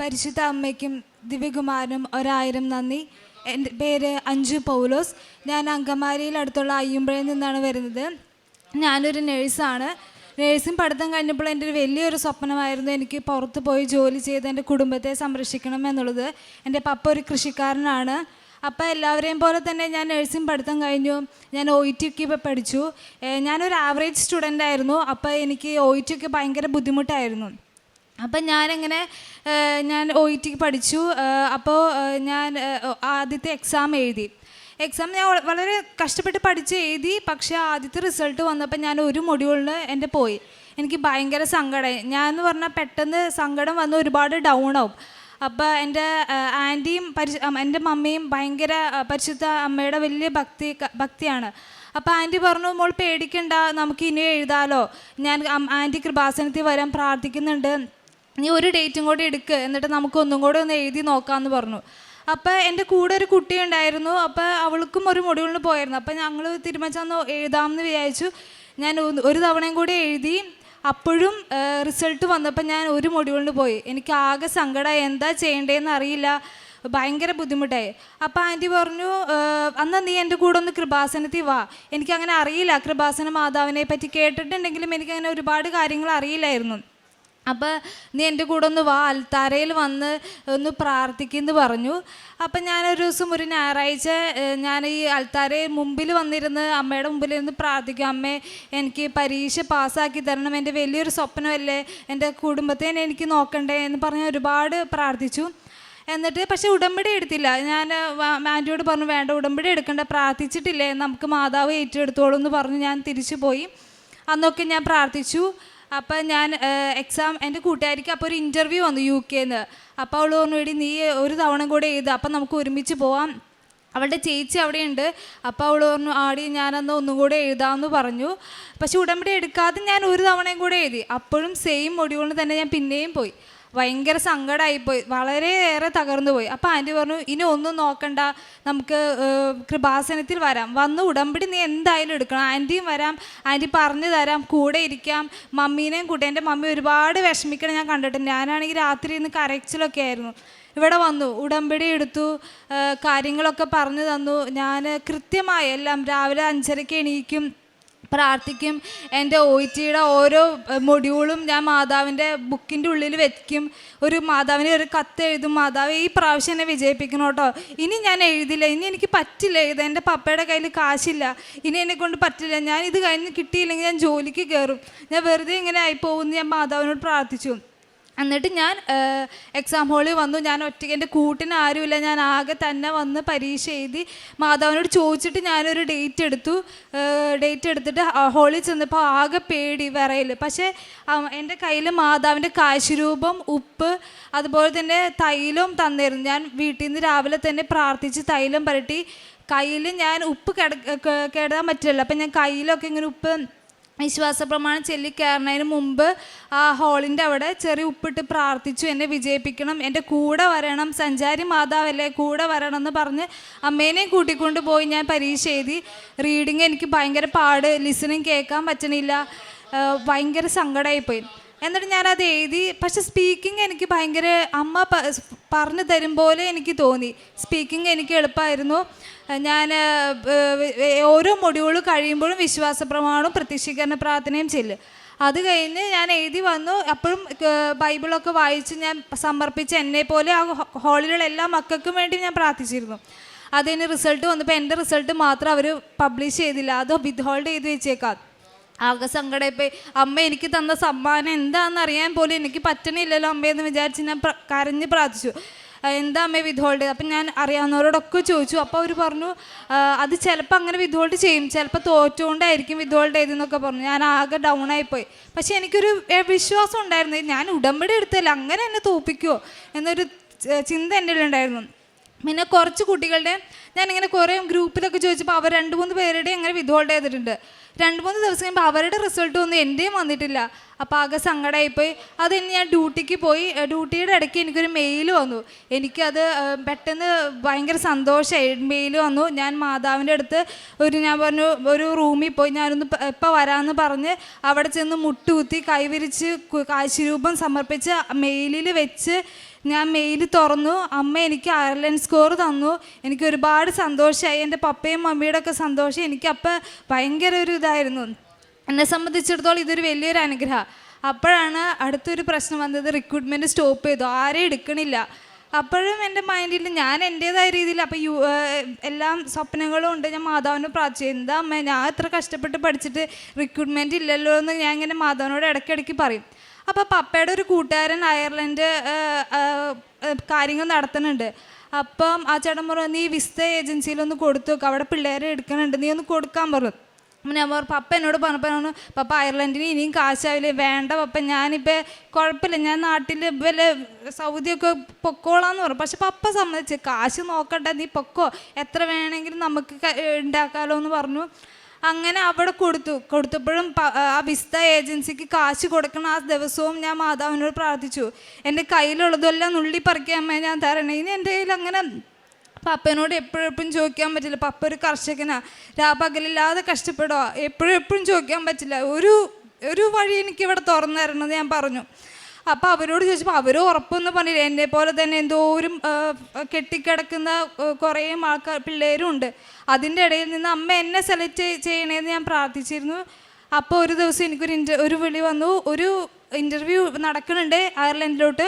പരിശുദ്ധ അമ്മയ്ക്കും ദിവ്യകുമാരനും ഒരായിരം നന്ദി. എന്റെ പേര് അഞ്ജു പൗലോസ്. ഞാൻ അങ്കമാലിയിൽ അടുത്തുള്ള അയ്യമ്പഴയിൽ നിന്നാണ് വരുന്നത്. ഞാനൊരു നേഴ്സാണ്. നേഴ്സിംഗ് പഠിത്തം കഴിഞ്ഞപ്പോൾ എന്റെ ഒരു വലിയൊരു സ്വപ്നമായിരുന്നു എനിക്ക് പുറത്ത് പോയി ജോലി ചെയ്ത് എന്റെ കുടുംബത്തെ സംരക്ഷിക്കണം എന്നുള്ളത്. എന്റെ പപ്പ ഒരു കൃഷിക്കാരനാണ്. അപ്പോൾ എല്ലാവരെയും പോലെ തന്നെ ഞാൻ നഴ്സിംഗ് പഠിത്തം കഴിഞ്ഞു. ഞാൻ ഒ ഇ ടി ഒക്കെ പഠിച്ചു. ഞാനൊരു ആവറേജ് സ്റ്റുഡന്റ് ആയിരുന്നു. അപ്പോൾ എനിക്ക് ഒ ഇ ടി ഒക്കെ ഭയങ്കര ബുദ്ധിമുട്ടായിരുന്നു. അപ്പം ഞാനങ്ങനെ ഞാൻ ഒ ഇ ടിക്ക് പഠിച്ചു. അപ്പോൾ ഞാൻ ആദ്യത്തെ എക്സാം എഴുതി. എക്സാം ഞാൻ വളരെ കഷ്ടപ്പെട്ട് പഠിച്ച് എഴുതി പക്ഷേ ആദ്യത്തെ റിസൾട്ട് വന്നപ്പോൾ ഞാൻ ഒരു മൊഡ്യൂളിന് എന്റെ പോയി. എനിക്ക് ഭയങ്കര സങ്കടമായി ഞാൻ എന്ന് പറഞ്ഞാൽ പെട്ടെന്ന് സങ്കടം വന്ന് ഒരുപാട് ഡൗൺ ആവും. അപ്പോൾ എന്റെ ആന്റിയും പരിശു എന്റെ മമ്മിയും ഭയങ്കര പരിശുദ്ധ അമ്മയുടെ വലിയ ഭക്തി ഭക്തിയാണ്. അപ്പോൾ ആന്റി പറഞ്ഞു മോൾ പേടിക്കണ്ട നമുക്ക് ഇനി എഴുതാലോ. ഞാൻ ആന്റി കൃപാസനത്തിൽ വരാൻ പ്രാർത്ഥിക്കുന്നുണ്ട്. നീ ഒരു ഡേറ്റും കൂടി എടുക്ക് എന്നിട്ട് നമുക്ക് ഒന്നും കൂടെ ഒന്ന് എഴുതി നോക്കാമെന്ന് പറഞ്ഞു. അപ്പോൾ എന്റെ കൂടെ ഒരു കുട്ടി ഉണ്ടായിരുന്നു അപ്പോൾ അവൾക്കും ഒരു മൊഡ്യൂളിന് പോയിരുന്നു അപ്പോൾ ഞങ്ങൾ തീരുമാനിച്ചന്ന് എഴുതാമെന്ന് വിചാരിച്ചു. ഞാൻ ഒരു തവണയും കൂടി എഴുതി അപ്പോഴും റിസൾട്ട് വന്നപ്പോൾ ഞാൻ ഒരു മൊഡ്യൂളിന് പോയി. എനിക്ക് ആകെ സങ്കടമായി എന്താ ചെയ്യേണ്ടതെന്ന് അറിയില്ല ഭയങ്കര ബുദ്ധിമുട്ടായി. അപ്പോൾ ആന്റി പറഞ്ഞു അന്ന് നീ എന്റെ കൂടെ ഒന്ന് കൃപാസനത്തിൽ വാ. എനിക്കങ്ങനെ അറിയില്ല കൃപാസന മാതാവിനെ പറ്റി കേട്ടിട്ടുണ്ടെങ്കിലും എനിക്കങ്ങനെ ഒരുപാട് കാര്യങ്ങൾ അറിയില്ലായിരുന്നു. അപ്പോൾ നീ എന്റെ കൂടെ ഒന്ന് വാ അൽത്താരയിൽ വന്ന് ഒന്ന് പ്രാർത്ഥിക്കുമെന്ന് പറഞ്ഞു. അപ്പം ഞാനൊരു ദിവസം ഒരു ഞായറാഴ്ച ഞാൻ ഈ അൽത്താരയിൽ മുമ്പിൽ വന്നിരുന്ന് അമ്മയുടെ മുമ്പിൽ ഇരുന്ന് പ്രാർത്ഥിക്കും. അമ്മേ എനിക്ക് പരീക്ഷ പാസ്സാക്കി തരണം. എന്റെ വലിയൊരു സ്വപ്നമല്ലേ. എന്റെ കുടുംബത്തെ എനിക്ക് നോക്കണ്ടേ എന്ന് പറഞ്ഞ് ഒരുപാട് പ്രാർത്ഥിച്ചു. എന്നിട്ട് പക്ഷെ ഉടമ്പടി എടുത്തില്ല. ഞാൻ ആന്റിയോട് പറഞ്ഞു വേണ്ട ഉടമ്പടി എടുക്കണ്ട. പ്രാർത്ഥിച്ചിട്ടില്ലേ. നമുക്ക് മാതാവ് ഏറ്റെടുത്തോളൂ എന്ന് പറഞ്ഞു ഞാൻ തിരിച്ചു പോയി അന്നൊക്കെ ഞാൻ പ്രാർത്ഥിച്ചു. അപ്പം ഞാൻ എക്സാം എന്റെ കൂട്ടുകാരിക്ക് അപ്പോൾ ഒരു ഇന്റർവ്യൂ വന്നു യു കെന്ന് അപ്പോൾ അവൾ പറഞ്ഞു വേണ്ടി നീ ഒരു തവണ കൂടെ എഴുതുക അപ്പം നമുക്ക് ഒരുമിച്ച് പോവാം. അവളുടെ ചേച്ചി അവിടെയുണ്ട്. അപ്പോൾ അവൾ പറഞ്ഞു ആടി ഞാനന്ന് ഒന്നും കൂടെ എഴുതാമെന്ന് പറഞ്ഞു. പക്ഷെ ഉടമ്പടി എടുക്കാതെ ഞാൻ ഒരു തവണയും കൂടെ എഴുതി. അപ്പോഴും സെയിം മൊഡ്യൂളിന് തന്നെ ഞാൻ പിന്നെയും പോയി. ഭയങ്കര സങ്കടമായിപ്പോയി വളരെയേറെ തകർന്നു പോയി അപ്പോൾ ആന്റി പറഞ്ഞു ഇനി ഒന്നും നോക്കണ്ട. നമുക്ക് കൃപാസനത്തിൽ വരാം. വന്ന് ഉടമ്പടി നീ എന്തായാലും എടുക്കണം. ആന്റിയും വരാം. ആന്റി പറഞ്ഞു തരാം. കൂടെ ഇരിക്കാം. മമ്മീനെയും കൂട്ടി എന്റെ മമ്മി ഒരുപാട് വിഷമിക്കണം ഞാൻ കണ്ടിട്ടുണ്ട്. ഞാനാണെങ്കിൽ രാത്രി ഇന്ന് കരച്ചിലൊക്കെ ആയിരുന്നു. ഇവിടെ വന്നു. ഉടമ്പടി എടുത്തു. കാര്യങ്ങളൊക്കെ പറഞ്ഞു തന്നു. ഞാൻ കൃത്യമായി എല്ലാം രാവിലെ അഞ്ചരയ്ക്ക് എണീക്കും. പ്രാർത്ഥിക്കും. എന്റെ ഒ ടിയുടെ ഓരോ മൊഡ്യൂളും ഞാൻ മാതാവിന്റെ ബുക്കിന്റെ ഉള്ളിൽ വെക്കും. ഒരു മാതാവിന് ഒരു കത്ത് എഴുതും. മാതാവ് ഈ പ്രാവശ്യം എന്നെ വിജയിപ്പിക്കണം കേട്ടോ. ഇനി ഞാൻ എഴുതില്ല. ഇനി എനിക്ക് പറ്റില്ല എഴുതാൻ. എന്റെ പപ്പയുടെ കയ്യിൽ കാശില്ല. ഇനി എന്നെ കൊണ്ട് പറ്റില്ല. ഞാൻ ഇത് കഴിഞ്ഞ് കിട്ടിയില്ലെങ്കിൽ ഞാൻ ജോലിക്ക് കയറും. ഞാൻ വെറുതെ ഇങ്ങനെ ആയി പോകുമെന്ന് ഞാൻ മാതാവിനോട് പ്രാർത്ഥിച്ചു. എന്നിട്ട് ഞാൻ എക്സാം ഹാളിൽ വന്നു. ഞാൻ ഒറ്റയ്ക്ക് എന്റെ കൂട്ടിന് ആരുമില്ല. ഞാൻ ആകെ തന്നെ വന്ന് പരീക്ഷ എഴുതി മാതാവിനോട് ചോദിച്ചിട്ട് ഞാനൊരു ഡേറ്റ് എടുത്തു. ഡേറ്റ് എടുത്തിട്ട് ഹോളിൽ ചെന്നപ്പോൾ ആകെ പേടി വിറയിൽ പക്ഷേ എന്റെ കയ്യിൽ മാതാവിന്റെ കാശുരൂപം ഉപ്പ് അതുപോലെ തന്നെ തൈലവും തന്നിരുന്നു. ഞാൻ വീട്ടിൽ നിന്ന് രാവിലെ തന്നെ പ്രാർത്ഥിച്ച് തൈലം പുരട്ടി. കയ്യിൽ ഞാൻ ഉപ്പ് കിട കിടാൻ പറ്റില്ല അപ്പം ഞാൻ കയ്യിലൊക്കെ ഇങ്ങനെ ഉപ്പ് വിശ്വാസ പ്രമാണം ചൊല്ലിക്കയറുന്നതിന് മുമ്പ് ആ ഹോളിന്റെ അവിടെ ചെറിയ ഉപ്പിട്ട് പ്രാർത്ഥിച്ചു എന്നെ വിജയിപ്പിക്കണം എന്റെ കൂടെ വരണം സഞ്ചാരി മാതാവല്ലേ കൂടെ വരണം എന്ന് പറഞ്ഞ് അമ്മേനെയും കൂട്ടിക്കൊണ്ട് പോയി ഞാൻ പരീക്ഷ എഴുതി. റീഡിങ് എനിക്ക് ഭയങ്കര പാട് ലിസണിങ് കേൾക്കാൻ പറ്റണില്ല ഭയങ്കര സങ്കടമായിപ്പോയി. എന്നിട്ട് ഞാനത് എഴുതി. പക്ഷെ സ്പീക്കിംഗ് എനിക്ക് ഭയങ്കര അമ്മ പറഞ്ഞു തരും പോലെ എനിക്ക് തോന്നി. സ്പീക്കിംഗ് എനിക്ക് എളുപ്പമായിരുന്നു. ഞാൻ ഓരോ മൊഡ്യൂൾ കഴിയുമ്പോഴും വിശ്വാസ പ്രമാണവും പ്രത്യക്ഷീകരണ പ്രാർത്ഥനയും ചെല്ലും. അത് കഴിഞ്ഞ് ഞാൻ എഴുതി വന്നു. അപ്പോഴും ബൈബിളൊക്കെ വായിച്ച് ഞാൻ സമർപ്പിച്ച് എന്നെ പോലെ ആ ഹാളിലുള്ള എല്ലാ മക്കൾക്കും വേണ്ടി ഞാൻ പ്രാർത്ഥിച്ചിരുന്നു. അതിന് റിസൾട്ട് വന്നപ്പോൾ എന്റെ റിസൾട്ട് മാത്രം അവർ പബ്ലിഷ് ചെയ്തില്ല. അത് വിത്ത് ഹോൾഡ് ചെയ്ത് വെച്ചേക്കാം. ആകെ സങ്കടമായി അമ്മ എനിക്ക് തന്ന സമ്മാനം എന്താണെന്ന് അറിയാൻ പോലും എനിക്ക് പറ്റണില്ലല്ലോ അമ്മയെന്ന് വിചാരിച്ച് ഞാൻ കരഞ്ഞ് പ്രാർത്ഥിച്ചു. എന്താ അമ്മ വിധോൾഡ് അപ്പം ഞാൻ അറിയാവുന്നവരോടൊക്കെ ചോദിച്ചു. അപ്പോൾ അവർ പറഞ്ഞു അത് ചിലപ്പോൾ അങ്ങനെ വിധോൾഡ് ചെയ്യും. ചിലപ്പോൾ തോറ്റുകൊണ്ടായിരിക്കും വിധോൾഡ് ചെയ്തെന്നൊക്കെ പറഞ്ഞു. ഞാൻ ആകെ ഡൗൺ ആയിപ്പോയി പക്ഷേ എനിക്കൊരു വിശ്വാസം ഉണ്ടായിരുന്നു. ഞാൻ ഉടമ്പടി എടുത്തല്ല അങ്ങനെ എന്നെ തോപ്പിക്കുമോ എന്നൊരു ചിന്ത എന്റെ ഉണ്ടായിരുന്നു. പിന്നെ കുറച്ച് കുട്ടികളുടെ ഞാനിങ്ങനെ കുറേ ഗ്രൂപ്പിലൊക്കെ ചോദിച്ചപ്പോൾ അവർ രണ്ട് മൂന്ന് പേരുടെ അങ്ങനെ വിധോൾഡ് ചെയ്തിട്ടുണ്ട്. രണ്ട് മൂന്ന് ദിവസം കഴിയുമ്പോൾ അവരുടെ റിസൾട്ട് ഒന്നും എന്റെയും വന്നിട്ടില്ല. അപ്പോൾ ആകെ സങ്കടമായിപ്പോയി അത് ഞാൻ ഡ്യൂട്ടിക്ക് പോയി ഡ്യൂട്ടിയുടെ ഇടയ്ക്ക് എനിക്കൊരു മെയിൽ വന്നു. എനിക്കത് പെട്ടെന്ന് ഭയങ്കര സന്തോഷമായി മെയിൽ വന്നു. ഞാൻ മാതാവിന്റെ അടുത്ത് ഒരു ഞാൻ പറഞ്ഞു ഒരു റൂമിൽ പോയി. ഞാനൊന്ന് ഇപ്പോൾ വരാമെന്ന് പറഞ്ഞ് അവിടെ ചെന്ന് മുട്ടുകുത്തി കൈവിരിച്ച് കാശിരൂപം സമർപ്പിച്ച് മെയിലിൽ വെച്ച് ഞാൻ മെയിൽ തുറന്നു. അമ്മ എനിക്ക് അയർലൻഡ് സ്കോർ തന്നു. എനിക്ക് ഒരുപാട് സന്തോഷമായി എന്റെ പപ്പയും മമ്മിയുടെ ഒക്കെ സന്തോഷം എനിക്കപ്പോൾ ഭയങ്കര ഒരു ഇതായിരുന്നു. എന്നെ സംബന്ധിച്ചിടത്തോളം ഇതൊരു വലിയൊരു അനുഗ്രഹം. അപ്പോഴാണ് അടുത്തൊരു പ്രശ്നം വന്നത്. റിക്രൂട്ട്മെന്റ് സ്റ്റോപ്പ് ചെയ്തു. ആരെയും എടുക്കണില്ല. അപ്പോഴും എന്റെ മൈൻഡിൽ ഞാൻ എന്റേതായ രീതിയിൽ അപ്പോൾ യു എല്ലാം സ്വപ്നങ്ങളും ഉണ്ട്. ഞാൻ മാതാവിനെ പ്രാർത്ഥിച്ചു. എന്താ അമ്മ ഞാൻ ഇത്ര കഷ്ടപ്പെട്ട് പഠിച്ചിട്ട് റിക്രൂട്ട്മെന്റ് ഇല്ലല്ലോ എന്ന് ഞാൻ ഇങ്ങനെ മാതാവിനോട് ഇടയ്ക്കിടയ്ക്ക് പറയും. അപ്പോൾ പപ്പയുടെ ഒരു കൂട്ടുകാരൻ അയർലൻഡ് കാര്യങ്ങൾ നടത്തുന്നുണ്ട്. അപ്പം ആ ചേട്ടൻ പറഞ്ഞു നീ വിസ്ത ഏജൻസിയിലൊന്ന് കൊടുത്തു നോക്കുക അവിടെ പിള്ളേരെ എടുക്കണുണ്ട് നീ ഒന്ന് കൊടുക്കാൻ പറഞ്ഞു അപ്പം ഞാൻ പറഞ്ഞു പപ്പ എന്നോട് പറഞ്ഞപ്പോൾ പറഞ്ഞു പപ്പ അയർലൻഡിന് ഇനിയും കാശാവില്ല വേണ്ട പപ്പ ഞാനിപ്പോൾ കുഴപ്പമില്ല ഞാൻ നാട്ടിൽ വല്ല സൗദിയൊക്കെ പൊക്കോളാന്ന് പറഞ്ഞു. പക്ഷെ പപ്പ സമ്മതിച്ച് കാശ് നോക്കട്ടെ നീ പൊക്കോ എത്ര വേണമെങ്കിലും നമുക്ക് ഉണ്ടാക്കാമല്ലോ എന്ന് പറഞ്ഞു. അങ്ങനെ അവിടെ കൊടുത്തു. കൊടുത്തപ്പോഴും ആ വിസ്ത ഏജൻസിക്ക് കാശ് കൊടുക്കണം. ആ ദിവസവും ഞാൻ മാതാവിനോട് പ്രാർത്ഥിച്ചു. എന്റെ കയ്യിലുള്ളതെല്ലാം നുള്ളി പറിക്കാൻ ഞാൻ തരണേ. ഇനി എന്റെ കയ്യിൽ അങ്ങനെ പപ്പനോട് എപ്പോഴും ചോദിക്കാൻ പറ്റില്ല. പപ്പ ഒരു കർഷകനാ. രാപകലില്ലാതെ കഷ്ടപ്പെടുക എപ്പോഴും എപ്പോഴും ചോദിക്കാൻ പറ്റില്ല. ഒരു ഒരു വഴി എനിക്ക് ഇവിടെ തുറന്നു തരണമെന്ന് ഞാൻ പറഞ്ഞു. അപ്പോൾ അവരോട് ചോദിച്ചപ്പോൾ അവർ ഉറപ്പൊന്നും പറഞ്ഞില്ല? എന്നെ പോലെ തന്നെ എന്തോരും കെട്ടിക്കിടക്കുന്ന കുറേ ആൾക്കാർ പിള്ളേരും ഉണ്ട് അതിന്റെ ഇടയിൽ നിന്ന് അമ്മ എന്നെ സെലക്ട് ചെയ്യണേന്ന് ഞാൻ പ്രാർത്ഥിച്ചിരുന്നു. അപ്പോൾ ഒരു ദിവസം എനിക്കൊരു ഇന്റർ ഒരു വിളി വന്നു. ഒരു ഇന്റർവ്യൂ നടക്കുന്നുണ്ട് അയർലൻഡിലോട്ട്.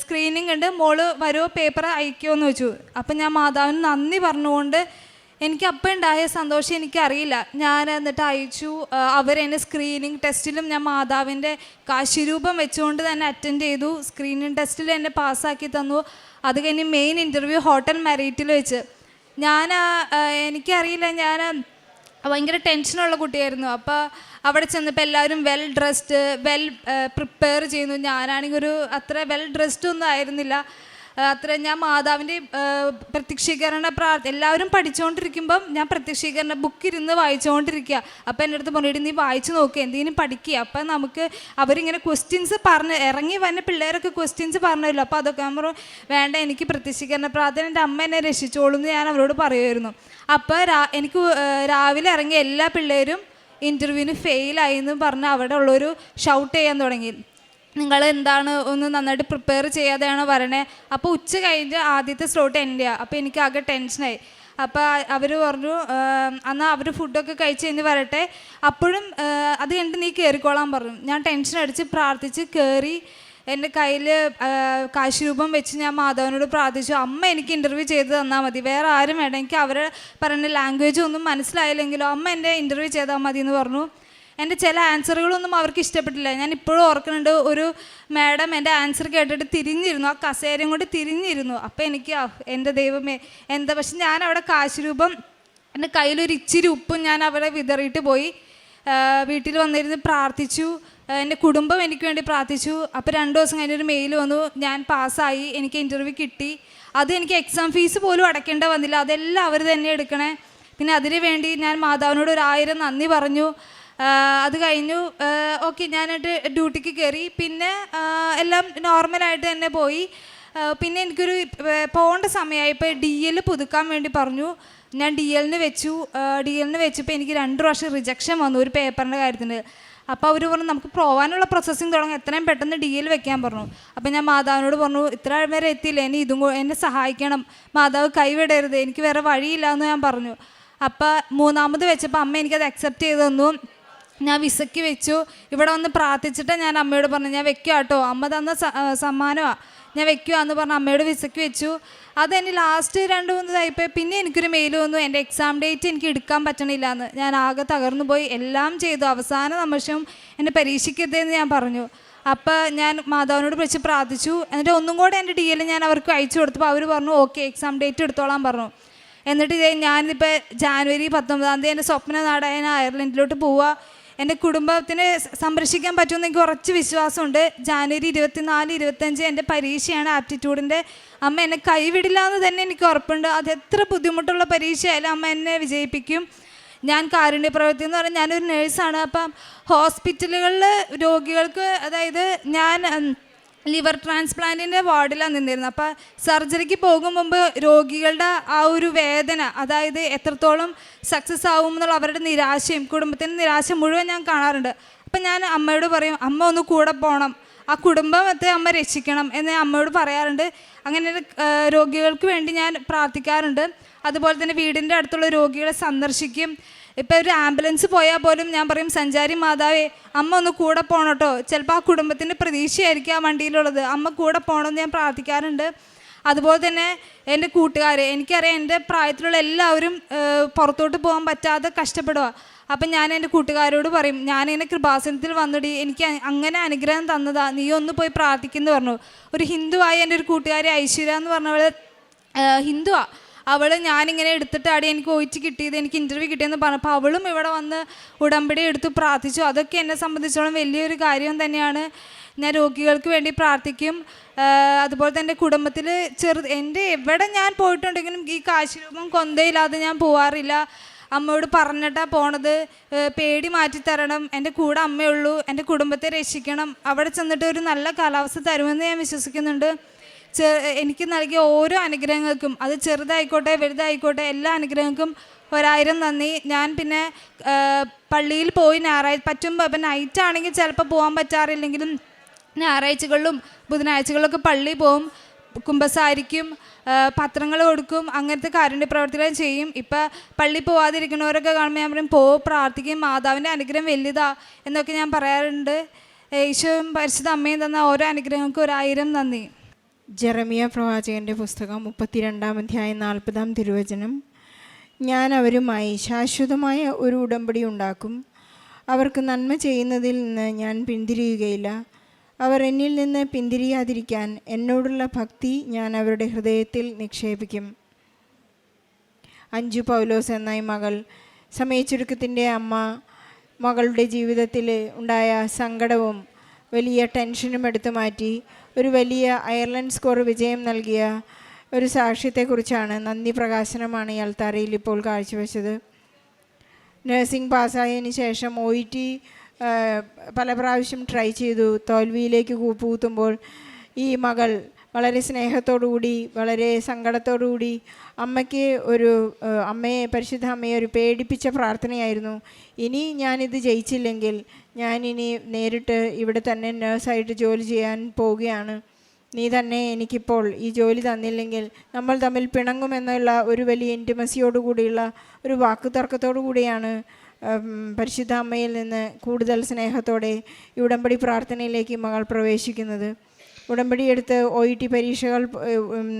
സ്ക്രീനിങ് ഉണ്ട്. മോൾ വരുമോ പേപ്പർ അയക്കുമോ എന്ന് വെച്ചു അപ്പം ഞാൻ മാതാവിന് നന്ദി പറഞ്ഞുകൊണ്ട് എനിക്ക് അപ്പം ഉണ്ടായ സന്തോഷം എനിക്കറിയില്ല. ഞാൻ എന്നിട്ട് അയച്ചു. അവരെന്നെ സ്ക്രീനിങ് ടെസ്റ്റിലും ഞാൻ മാതാവിന്റെ കാശിരൂപം വെച്ചുകൊണ്ട് തന്നെ അറ്റൻഡ് ചെയ്തു. സ്ക്രീനിങ് ടെസ്റ്റിൽ എന്നെ പാസ്സാക്കി തന്നു. അത് കഴിഞ്ഞ് മെയിൻ ഇന്റർവ്യൂ ഹോട്ടൽ മെറീറ്റിൽ വെച്ച്. ഞാൻ എനിക്കറിയില്ല. ഞാൻ ഭയങ്കര ടെൻഷനുള്ള കുട്ടിയായിരുന്നു. അപ്പോൾ അവിടെ ചെന്നപ്പോൾ എല്ലാവരും വെൽ ഡ്രസ്ഡ് വെൽ പ്രിപ്പയർ ചെയ്യുന്നു. ഞാനാണെങ്കിൽ ഒരു അത്ര വെൽ ഡ്രസ്ഡ് ഒന്നും ആയിരുന്നില്ല. അത്ര ഞാൻ മാതാവിന്റെ പ്രത്യക്ഷീകരണ പ്രാർത്ഥ എല്ലാവരും പഠിച്ചുകൊണ്ടിരിക്കുമ്പം ഞാൻ പ്രത്യക്ഷീകരണ ബുക്ക് ഇരുന്ന് വായിച്ചുകൊണ്ടിരിക്കുക അപ്പം എന്റെ അടുത്ത് പറഞ്ഞിട്ട് നീ വായിച്ചു നോക്കുക എന്തെങ്കിലും പഠിക്കുക അപ്പം നമുക്ക് അവരിങ്ങനെ ക്വസ്റ്റ്യൻസ് പറഞ്ഞ് ഇറങ്ങി വന്ന പിള്ളേരൊക്കെ ക്വസ്റ്റ്യൻസ് പറഞ്ഞല്ലോ. അപ്പോൾ അതൊക്കെ നമ്മൾ വേണ്ട എനിക്ക് പ്രത്യക്ഷീകരണ പ്രാർത്ഥന എന്റെ അമ്മ എന്നെ രക്ഷിച്ചോളൂ എന്ന് ഞാൻ അവരോട് പറയുമായിരുന്നു. അപ്പോൾ എനിക്ക് രാവിലെ ഇറങ്ങിയ എല്ലാ പിള്ളേരും ഇന്റർവ്യൂവിന് ഫെയിലായി എന്ന് പറഞ്ഞ് അവിടെ ഉള്ളൊരു ഷൗട്ട് ചെയ്യാൻ തുടങ്ങി. നിങ്ങൾ എന്താണ് ഒന്ന് നന്നായിട്ട് പ്രിപ്പയർ ചെയ്യാതെയാണ് പറയണേ? അപ്പോൾ ഉച്ച കഴിഞ്ഞ് ആദ്യത്തെ സ്ലോട്ട് എന്റെയാണ് അപ്പോൾ എനിക്ക് ആകെ ടെൻഷനായി അപ്പോൾ അവർ പറഞ്ഞു എന്നാൽ അവർ ഫുഡൊക്കെ കഴിച്ച് കഴിഞ്ഞ് വരട്ടെ. അപ്പോഴും അത് കഴിഞ്ഞിട്ട് നീ കയറിക്കോളാൻ പറഞ്ഞു. ഞാൻ ടെൻഷൻ അടിച്ച് പ്രാർത്ഥിച്ച് കയറി എന്റെ കയ്യിൽ കാശിരൂപം വെച്ച് ഞാൻ മാധവനോട് പ്രാർത്ഥിച്ചു. അമ്മ എനിക്ക് ഇന്റർവ്യൂ ചെയ്ത് തന്നാൽ മതി. വേറെ ആരും വേണ്ട. എനിക്ക് അവരെ പറയുന്ന ലാംഗ്വേജ് ഒന്നും മനസ്സിലായില്ലെങ്കിലും അമ്മ എന്റെ ഇന്റർവ്യൂ ചെയ്താൽ മതി എന്ന് പറഞ്ഞു. എന്റെ ചില ആൻസറുകളൊന്നും അവർക്ക് ഇഷ്ടപ്പെട്ടില്ല. ഞാൻ ഇപ്പോഴും ഓർക്കുന്നുണ്ട് ഒരു മാഡം എന്റെ ആൻസർ കേട്ടിട്ട് തിരിഞ്ഞിരുന്നു ആ കസേരയും കൊണ്ട് തിരിഞ്ഞിരുന്നു. അപ്പോൾ എനിക്ക് എന്റെ ദൈവമേ എന്താ പക്ഷെ ഞാൻ അവിടെ കാശുരൂപം എന്റെ കയ്യിലൊരു ഇച്ചിരി ഉപ്പും ഞാൻ അവിടെ വിതറിയിട്ട് പോയി. വീട്ടിൽ വന്നിരുന്ന് പ്രാർത്ഥിച്ചു. എന്റെ കുടുംബം എനിക്ക് വേണ്ടി പ്രാർത്ഥിച്ചു. അപ്പോൾ രണ്ട് ദിവസം കഴിഞ്ഞൊരു മെയിൽ വന്നു. ഞാൻ പാസ്സായി എനിക്ക് ഇന്റർവ്യൂ കിട്ടി. അത് എനിക്ക് എക്സാം ഫീസ് പോലും അടയ്ക്കേണ്ട വന്നില്ല. അതെല്ലാം അവർ തന്നെ എടുക്കണേ. പിന്നെ അതിനു വേണ്ടി ഞാൻ മാതാവിനോട് ഒരു ആയിരം നന്ദി പറഞ്ഞു. അത് കഴിഞ്ഞു. ഓക്കെ ഞാനായിട്ട് ഡ്യൂട്ടിക്ക് കയറി പിന്നെ എല്ലാം നോർമലായിട്ട് തന്നെ പോയി. പിന്നെ എനിക്കൊരു പോകേണ്ട സമയമായപ്പോൾ ഡി എൽ പുതുക്കാൻ വേണ്ടി പറഞ്ഞു. ഞാൻ ഡി എല്ലിന് വെച്ചു. ഡി എല്ലിന് വെച്ചപ്പോൾ എനിക്ക് രണ്ട് പ്രാവശ്യം റിജക്ഷൻ വന്നു ഒരു പേപ്പറിന്റെ കാര്യത്തിന്. അപ്പോൾ അവർ പറഞ്ഞു നമുക്ക് പോകാനുള്ള പ്രോസസ്സിങ് തുടങ്ങി. എത്രയും പെട്ടെന്ന് ഡി എൽ വെക്കാൻ പറഞ്ഞു. അപ്പോൾ ഞാൻ മാതാവിനോട് പറഞ്ഞു ഇത്ര വരെ എത്തിയില്ല? ഇനി ഇതും എന്നെ സഹായിക്കണം. മാതാവ് കൈവിടരുത്. എനിക്ക് വേറെ വഴിയില്ല എന്ന് ഞാൻ പറഞ്ഞു. അപ്പോൾ മൂന്നാമത് വെച്ചപ്പോൾ അമ്മ എനിക്കത് അക്സെപ്റ്റ് ചെയ്തു തന്നു. ഞാൻ വിസയ്ക്ക് വെച്ചു. ഇവിടെ വന്ന് പ്രാർത്ഥിച്ചിട്ട് ഞാൻ അമ്മയോട് പറഞ്ഞു ഞാൻ വെക്കുക കേട്ടോ അമ്മ തന്ന സമ്മാനമാണ് ഞാൻ വെക്കുക എന്ന് പറഞ്ഞ് അമ്മയോട് വിസയ്ക്ക് വെച്ചു. അത് എന്നെ ലാസ്റ്റ് രണ്ട് മൂന്ന് ഇതായപ്പോൾ പിന്നെ എനിക്കൊരു മെയിൽ വന്നു. എന്റെ എക്സാം ഡേറ്റ് എനിക്ക് എടുക്കാൻ പറ്റണില്ല എന്ന് ഞാൻ ആകെ തകർന്നു പോയി. എല്ലാം ചെയ്തു. അവസാന നിമിഷം എന്നെ പരീക്ഷിക്കരുതെന്ന് ഞാൻ പറഞ്ഞു. അപ്പോൾ ഞാൻ മാതാവിനോട് വിളിച്ച് പ്രാർത്ഥിച്ചു. എന്നിട്ട് ഒന്നും കൂടെ എന്റെ ഡി എൽ ഞാൻ അവർക്ക് അയച്ചു കൊടുത്തപ്പോൾ അവർ പറഞ്ഞു ഓക്കെ എക്സാം ഡേറ്റ് എടുത്തോളാൻ പറഞ്ഞു. എന്നിട്ട് ഞാനിപ്പോൾ ജാനുവരി പത്തൊമ്പതാം തീയതി എന്റെ സ്വപ്ന നാടായ അയർലൻഡിലോട്ട് പോവുക എന്റെ കുടുംബത്തിനെ സംരക്ഷിക്കാൻ പറ്റുമെന്ന് എനിക്ക് കുറച്ച് വിശ്വാസമുണ്ട്. ജാനുവരി ഇരുപത്തിനാല് ഇരുപത്തഞ്ച് എന്റെ പരീക്ഷയാണ്. ആപ്റ്റിറ്റ്യൂഡിന്റെ അമ്മ എന്നെ കൈവിടില്ല എന്ന് തന്നെ എനിക്ക് ഉറപ്പുണ്ട്. അത് എത്ര ബുദ്ധിമുട്ടുള്ള പരീക്ഷയായാലും അമ്മ എന്നെ വിജയിപ്പിക്കും. ഞാൻ കാരുണ്യ പ്രവൃത്തി എന്ന് പറഞ്ഞാൽ ഞാനൊരു നേഴ്സാണ് അപ്പം ഹോസ്പിറ്റലുകളിൽ രോഗികൾക്ക് അതായത് ഞാൻ ലിവർ ട്രാൻസ്പ്ലാന്റിന്റെ വാർഡിലാണ് നിന്നിരുന്നത്. അപ്പോൾ സർജറിക്ക് പോകും മുമ്പ് രോഗികളുടെ ആ ഒരു വേദന അതായത് എത്രത്തോളം സക്സസ് ആവും എന്നുള്ള അവരുടെ നിരാശയും കുടുംബത്തിന്റെ നിരാശ മുഴുവൻ ഞാൻ കാണാറുണ്ട്. അപ്പം ഞാൻ അമ്മയോട് പറയും അമ്മ ഒന്ന് കൂടെ പോകണം ആ കുടുംബത്തെ അമ്മ രക്ഷിക്കണം എന്ന് അമ്മയോട് പറയാറുണ്ട്. അങ്ങനെ രോഗികൾക്ക് വേണ്ടി ഞാൻ പ്രാർത്ഥിക്കാറുണ്ട്. അതുപോലെ തന്നെ വീടിന്റെ അടുത്തുള്ള രോഗികളെ സന്ദർശിക്കും. ഇപ്പം ഒരു ആംബുലൻസ് പോയാൽ പോലും ഞാൻ പറയും സഞ്ചാരി മാതാവേ അമ്മ ഒന്ന് കൂടെ പോകണം ചിലപ്പോൾ ആ കുടുംബത്തിന്റെ പ്രതീക്ഷയായിരിക്കും ആ വണ്ടിയിലുള്ളത്. അമ്മ കൂടെ പോകണമെന്ന് ഞാൻ പ്രാർത്ഥിക്കാറുണ്ട്. അതുപോലെ തന്നെ എന്റെ കൂട്ടുകാർ എനിക്കറിയാം എന്റെ പ്രായത്തിലുള്ള എല്ലാവരും പുറത്തോട്ട് പോകാൻ പറ്റാതെ കഷ്ടപ്പെടുക അപ്പം ഞാൻ എന്റെ കൂട്ടുകാരോട് പറയും ഞാൻ ഞാനിങ്ങനെ കൃപാസനത്തിൽ വന്നിടി എനിക്ക് അങ്ങനെ അനുഗ്രഹം തന്നതാ. നീ ഒന്ന് പോയി പ്രാർത്ഥിക്കുന്നു പറഞ്ഞു. ഒരു ഹിന്ദുവായി എന്റെ ഒരു കൂട്ടുകാരി ഐശ്വര്യ എന്ന് പറഞ്ഞവൾ ഹിന്ദുവാ. അവൾ ഞാനിങ്ങനെ എടുത്തിട്ടാടി എനിക്ക് ഒഴിച്ച് കിട്ടിയത് എനിക്ക് ഇന്റർവ്യൂ കിട്ടിയെന്ന് പറഞ്ഞപ്പോൾ അവളും ഇവിടെ വന്ന് ഉടമ്പടി എടുത്ത് പ്രാർത്ഥിച്ചു. അതൊക്കെ എന്നെ സംബന്ധിച്ചോളം വലിയൊരു കാര്യം തന്നെയാണ്. ഞാൻ രോഗികൾക്ക് വേണ്ടി പ്രാർത്ഥിക്കും. അതുപോലെ തന്നെ കുടുംബത്തിൽ ചെറു എന്റെ എവിടെ ഞാൻ പോയിട്ടുണ്ടെങ്കിലും ഈ കാശിരൂപം കൊന്തയില്ലാതെ ഞാൻ പോവാറില്ല. അമ്മയോട് പറഞ്ഞിട്ടാ പോണത്. പേടി മാറ്റി തരണം. എന്റെ കൂടെ അമ്മയുള്ളൂ. എന്റെ കുടുംബത്തെ രക്ഷിക്കണം. അവിടെ ചെന്നിട്ട് ഒരു നല്ല കാലാവസ്ഥ തരുമെന്ന് ഞാൻ വിശ്വസിക്കുന്നുണ്ട്. എനിക്ക് നൽകിയ ഓരോ അനുഗ്രഹങ്ങൾക്കും അത് ചെറുതായിക്കോട്ടെ വലുതായിക്കോട്ടെ എല്ലാ അനുഗ്രഹങ്ങൾക്കും ഒരായിരം നന്ദി. ഞാൻ പിന്നെ പള്ളിയിൽ പോയി ഞായറാഴ്ച പറ്റുമ്പോൾ ഇപ്പം നൈറ്റ് ആണെങ്കിൽ ചിലപ്പോൾ പോകാൻ പറ്റാറില്ലെങ്കിലും ഞായറാഴ്ചകളിലും ബുധനാഴ്ചകളിലൊക്കെ പള്ളി പോകും കുമ്പസാരിക്കും പത്രങ്ങൾ കൊടുക്കും അങ്ങനത്തെ കാരുണ്യ പ്രവർത്തികൾ ചെയ്യും. ഇപ്പം പള്ളി പോവാതിരിക്കുന്നവരൊക്കെ കാണുമ്പോൾ ഞാൻ പറയും പോ പ്രാർത്ഥിക്കും മാതാവിന്റെ അനുഗ്രഹം വലുതാ എന്നൊക്കെ ഞാൻ പറയാറുണ്ട്. യേശുവും പരിശുദ്ധ അമ്മയും തന്ന ഓരോ അനുഗ്രഹങ്ങൾക്കും ഒരായിരം നന്ദി. ജെറമിയ പ്രവാചകന്റെ പുസ്തകം മുപ്പത്തിരണ്ടാം അധ്യായം നാൽപ്പതാം തിരുവചനം. ഞാൻ അവരുമായി ശാശ്വതമായ ഒരു ഉടമ്പടി ഉണ്ടാക്കും. അവർക്ക് നന്മ ചെയ്യുന്നതിൽ നിന്ന് ഞാൻ പിന്തിരിയുകയില്ല. അവർ എന്നിൽ നിന്ന് പിന്തിരിയാതിരിക്കാൻ എന്നോടുള്ള ഭക്തി ഞാൻ അവരുടെ ഹൃദയത്തിൽ നിക്ഷേപിക്കും. അഞ്ചു പൗലോസ് എന്നായി മകൾ. സമയച്ചുരുക്കത്തിന്റെ അമ്മ മകളുടെ ജീവിതത്തിൽ ഉണ്ടായ സങ്കടവും വലിയ ടെൻഷനും എടുത്തു മാറ്റി. ഒരു വലിയ അയർലൻഡ് സ്കോർ വിജയം നൽകിയ ഒരു സാക്ഷ്യത്തെക്കുറിച്ചാണ് നന്ദി പ്രകാശനമാണ് ഇയാൾ അൾത്താരയിൽ ഇപ്പോൾ കാഴ്ചവെച്ചത്. നഴ്സിംഗ് പാസ്സായതിന് ശേഷം ഒ ഇ ടി പല പ്രാവശ്യം ട്രൈ ചെയ്തു. തോൽവിയിലേക്ക് കൂപ്പുകൂത്തുമ്പോൾ ഈ മകൾ വളരെ സ്നേഹത്തോടുകൂടി വളരെ സങ്കടത്തോടുകൂടി അമ്മയ്ക്ക് ഒരു അമ്മയെ പരിശുദ്ധ അമ്മയെ ഒരു പേടിപ്പിച്ച പ്രാർത്ഥനയായിരുന്നു. ഇനി ഞാനിത് ജയിച്ചില്ലെങ്കിൽ ഞാനിനി നേരിട്ട് ഇവിടെ തന്നെ നേഴ്സായിട്ട് ജോലി ചെയ്യാൻ പോവുകയാണ്. നീ തന്നെ എനിക്കിപ്പോൾ ഈ ജോലി തന്നില്ലെങ്കിൽ നമ്മൾ തമ്മിൽ പിണങ്ങുമെന്നുള്ള ഒരു വലിയ ഇന്റിമസിയോടുകൂടിയുള്ള ഒരു വാക്കുതർക്കത്തോടു കൂടിയാണ് പരിശുദ്ധ അമ്മയിൽ നിന്ന് കൂടുതൽ സ്നേഹത്തോടെ ഈ ഉടമ്പടി പ്രാർത്ഥനയിലേക്ക് മകൾ പ്രവേശിക്കുന്നത്. ഉടമ്പടി എടുത്ത് ഒ ഇ ടി പരീക്ഷകൾ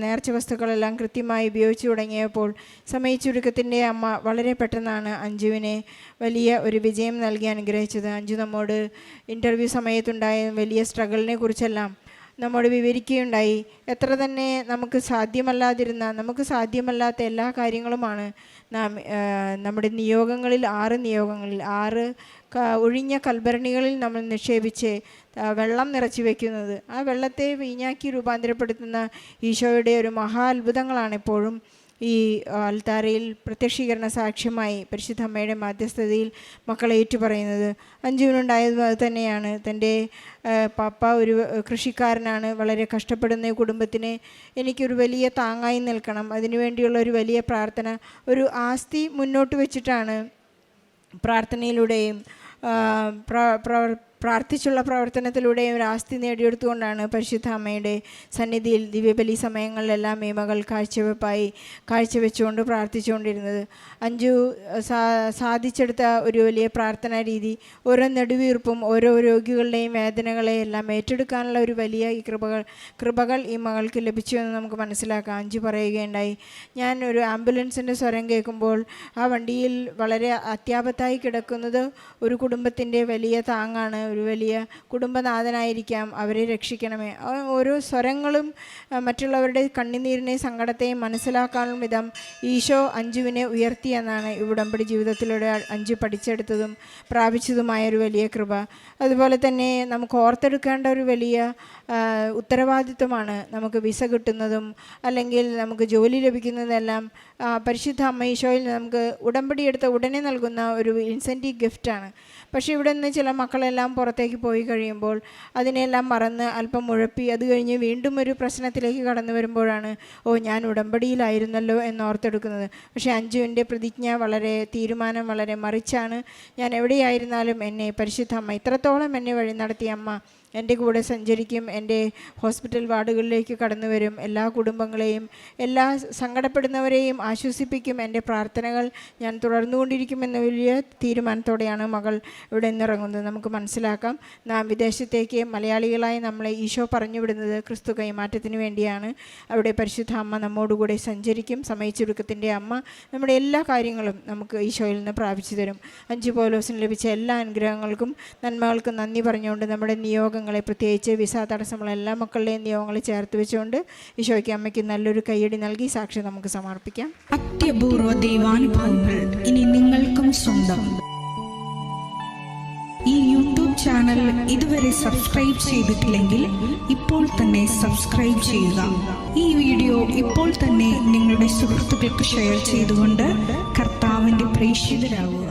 നേർച്ച വസ്തുക്കളെല്ലാം കൃത്യമായി ഉപയോഗിച്ചു തുടങ്ങിയപ്പോൾ സമയച്ചുരുക്കത്തിന്റെ അമ്മ വളരെ പെട്ടെന്നാണ് അഞ്ജുവിനെ വലിയ ഒരു വിജയം നൽകി അനുഗ്രഹിച്ചത്. അഞ്ജു നമ്മോട് ഇന്റർവ്യൂ സമയത്തുണ്ടായ വലിയ സ്ട്രഗിളിനെ കുറിച്ചെല്ലാം നമ്മോട് വിവരിക്കുകയുണ്ടായി. എത്ര തന്നെ നമുക്ക് സാധ്യമല്ലാതിരുന്ന നമുക്ക് സാധ്യമല്ലാത്ത എല്ലാ കാര്യങ്ങളുമാണ് നാം നമ്മുടെ നിയോഗങ്ങളിൽ ആറ് നിയോഗങ്ങളിൽ ആറ് ഒഴിഞ്ഞ കൽഭരണികളിൽ നമ്മൾ നിക്ഷേപിച്ച് വെള്ളം നിറച്ചു വയ്ക്കുന്നത് ആ വെള്ളത്തെ വീഞ്ഞാക്കി രൂപാന്തരപ്പെടുത്തുന്ന ഈശോയുടെ ഒരു മഹാ അത്ഭുതങ്ങളാണ് ഈ അൽത്താരയിൽ പ്രത്യക്ഷീകരണ സാക്ഷ്യമായി പരിശുദ്ധ അമ്മയുടെ മാധ്യസ്ഥതയിൽ മക്കളെ ഏറ്റുപറയുന്നത്. അഞ്ജുവിനുണ്ടായതും അത് തന്നെയാണ്. തന്റെ പാപ്പ ഒരു കൃഷിക്കാരനാണ്. വളരെ കഷ്ടപ്പെടുന്ന കുടുംബത്തിന് എനിക്കൊരു വലിയ താങ്ങായി നിൽക്കണം. അതിനുവേണ്ടിയുള്ള ഒരു വലിയ പ്രാർത്ഥന ഒരു ആസ്തി മുന്നോട്ട് വെച്ചിട്ടാണ് പ്രാർത്ഥനയിലൂടെയും ആ, പ്ര- പ്രവർ- പ്രാർത്ഥിച്ചുള്ള പ്രവർത്തനത്തിലൂടെയും ഒരു ആസ്തി നേടിയെടുത്തുകൊണ്ടാണ് പരിശുദ്ധ അമ്മയുടെ സന്നിധിയിൽ ദിവ്യബലി സമയങ്ങളിലെല്ലാം ഈ മകൾ കാഴ്ചവെപ്പായി കാഴ്ചവെച്ചുകൊണ്ട് പ്രാർത്ഥിച്ചുകൊണ്ടിരുന്നത്. അഞ്ചു സാധിച്ചെടുത്ത ഒരു വലിയ പ്രാർത്ഥനാ രീതി ഓരോ നെടുവീർപ്പും ഓരോ രോഗികളുടെയും വേദനകളെ എല്ലാം ഏറ്റെടുക്കാനുള്ള ഒരു വലിയ ഈ കൃപകൾ കൃപകൾ ഈ മകൾക്ക് ലഭിച്ചു എന്ന് നമുക്ക് മനസ്സിലാക്കാം. അഞ്ചു പറയുകയുണ്ടായി ഞാൻ ഒരു ആംബുലൻസിന്റെ സ്വരം കേൾക്കുമ്പോൾ ആ വണ്ടിയിൽ വളരെ അത്യാപത്തായി കിടക്കുന്നത് ഒരു കുടുംബത്തിന്റെ വലിയ താങ്ങാണ്. ഒരു വലിയ കുടുംബനാഥനായിരിക്കാം. അവരെ രക്ഷിക്കണമേ. ഓരോ സ്വരങ്ങളും മറ്റുള്ളവരുടെ കണ്ണുനീരിനെയും സങ്കടത്തെയും മനസ്സിലാക്കാനും വിധം ഈശോ അഞ്ജുവിനെ ഉയർത്തി എന്നാണ് ഈ ഉടമ്പടി ജീവിതത്തിലൂടെ അഞ്ചു പഠിച്ചെടുത്തതും പ്രാപിച്ചതുമായ ഒരു വലിയ കൃപ. അതുപോലെ തന്നെ നമുക്ക് ഓർത്തെടുക്കേണ്ട ഒരു വലിയ ഉത്തരവാദിത്വമാണ് നമുക്ക് വിസ കിട്ടുന്നതും അല്ലെങ്കിൽ നമുക്ക് ജോലി ലഭിക്കുന്നതെല്ലാം പരിശുദ്ധ അമ്മ ഈശോയിൽ നമുക്ക് ഉടമ്പടി എടുത്ത ഉടനെ നൽകുന്ന ഒരു ഇൻസെന്റീവ് ഗിഫ്റ്റാണ് പക്ഷേ ഇവിടെ നിന്ന് ചില മക്കളെല്ലാം പുറത്തേക്ക് പോയി കഴിയുമ്പോൾ അതിനെല്ലാം മറന്ന് അല്പം മുഴപ്പി അത് കഴിഞ്ഞ് വീണ്ടും ഒരു പ്രശ്നത്തിലേക്ക് കടന്നു വരുമ്പോഴാണ് ഓ ഞാൻ ഉടമ്പടിയിലായിരുന്നല്ലോ എന്ന് ഓർത്തെടുക്കുന്നത്. പക്ഷേ അഞ്ജുവിന്റെ പ്രതിജ്ഞ വളരെ തീരുമാനം വളരെ മറിച്ചാണ്. ഞാൻ എവിടെയായിരുന്നാലും എന്നെ പരിശുദ്ധ അമ്മ ഇത്രത്തോളം എന്നെ വഴി നടത്തിയ അമ്മ എന്റെ കൂടെ സഞ്ചരിക്കും എന്റെ ഹോസ്പിറ്റൽ വാർഡുകളിലേക്ക് കടന്നു വരും എല്ലാ കുടുംബങ്ങളെയും എല്ലാ സങ്കടപ്പെടുന്നവരെയും ആശ്വസിപ്പിക്കും. എന്റെ പ്രാർത്ഥനകൾ ഞാൻ തുടർന്നുകൊണ്ടിരിക്കുമെന്ന വലിയ തീരുമാനത്തോടെയാണ് മകൾ ഇവിടെ നിന്നിറങ്ങുന്നത്. നമുക്ക് മനസ്സിലാക്കാം. നാം വിദേശത്തേക്ക് മലയാളികളായി നമ്മളെ ഈശോ പറഞ്ഞു വിടുന്നത് ക്രിസ്തു കൈമാറ്റത്തിന് വേണ്ടിയാണ്. അവിടെ പരിശുദ്ധ അമ്മ നമ്മോടുകൂടെ സഞ്ചരിക്കും. സമയച്ചുരുക്കത്തിന്റെ അമ്മ നമ്മുടെ എല്ലാ കാര്യങ്ങളും നമുക്ക് ഈശോയിൽ നിന്ന് പ്രാപിച്ചു തരും. അഞ്ച് പോലോസിന് ലഭിച്ച എല്ലാ അനുഗ്രഹങ്ങൾക്കും നന്മകൾക്കും നന്ദി പറഞ്ഞുകൊണ്ട് നമ്മുടെ നിയോഗങ്ങളെ പ്രത്യേകിച്ച് വിസ തടസ്സമുള്ള എല്ലാ മക്കളുടെയും നിയോഗങ്ങളെ ചേർത്ത് വെച്ചുകൊണ്ട് ഈശോയ്ക്ക് അമ്മയ്ക്ക് നല്ലൊരു കൈയടി നൽകി സാക്ഷി നമുക്ക് സമർപ്പിക്കാം. അത്യപൂർവ ദൈവാനുഭവങ്ങൾ ഇനി നിങ്ങൾക്കും സ്വന്തം. ഈ യൂട്യൂബ് ചാനൽ ഇതുവരെ സബ്സ്ക്രൈബ് ചെയ്തിട്ടില്ലെങ്കിൽ ഇപ്പോൾ തന്നെ സബ്സ്ക്രൈബ് ചെയ്യുക. ഈ വീഡിയോ ഇപ്പോൾ തന്നെ നിങ്ങളുടെ സുഹൃത്തുക്കൾക്ക് ഷെയർ ചെയ്തുകൊണ്ട് കർത്താവിന്റെ പ്രേക്ഷിതരാകുക.